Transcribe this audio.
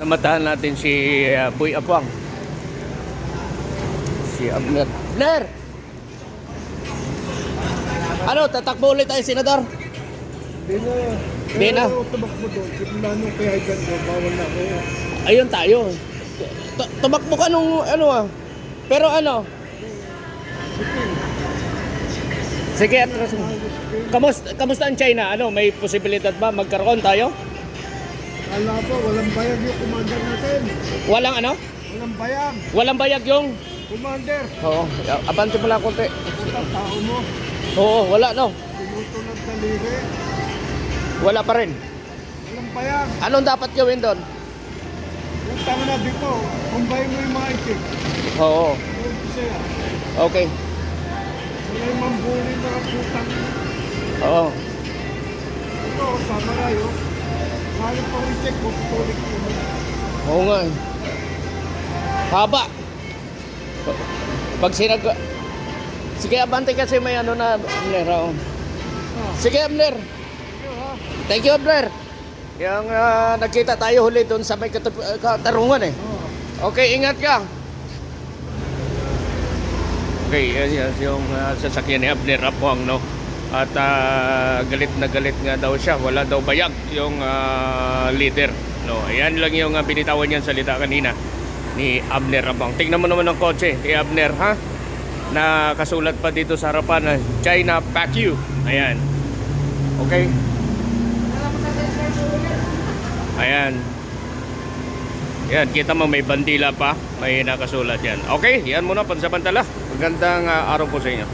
Namatahan natin si uh, Boy Apwang. Si Abner. Abner! Ano, tatakbo ulit tayo, Senador? Di na. Tumakbo doon. Simula nung kay Haigan ko, bawal na ako. Ayun tayo. Tu- Tumakbo ka nung ano ah. Pero ano? Sige, atras mo. Kamusta, kamusta ang China? Ano, may posibilidad ba magkaroon tayo? Kala pa, walang bayag yung commander natin. Walang ano? Walang bayag. Walang bayag yung... Commander, Oo, abante mo lang konti. puta tao mo. Oo, wala no. Pinuto ng daliri. Wala pa rin. Walang bayag. Anong dapat gawin doon? Puta mo na dito. Kumbay mo yung mga itik. Oo, okay. Sila yung mambuli mga putang. Oo. Ito, sama kayo. Mahal pa rin check. Puputulik mo. Oo nga eh. Haba. Pa- Pag sinag... Sige, abante kasi may ano na, Abner. oo. Ah, Sige, Abner. yun ha. Thank you, Abner. Yung ah, nagkita tayo huli doon sa may katup- ah, katarungan eh. Oh. Okay, ingat ka. Okay, yan, yan yung ah, sasakyan ni Abner Apuang, no? At ah, galit na galit nga daw siya. Wala daw bayag yung ah, leader. No, ayan lang yung uh, binitawan niyang salita kanina ni Abner Apuang. Tingnan mo naman ang kotse ni Abner, ha? Na kasulat pa dito sa harapan na China Pack You. Ayan. Okay? Ayan. Yan, kita mo may bandila pa, may nakasulat yan. Okay, yan muna pansamantala. Magandang ah, araw po sa inyo.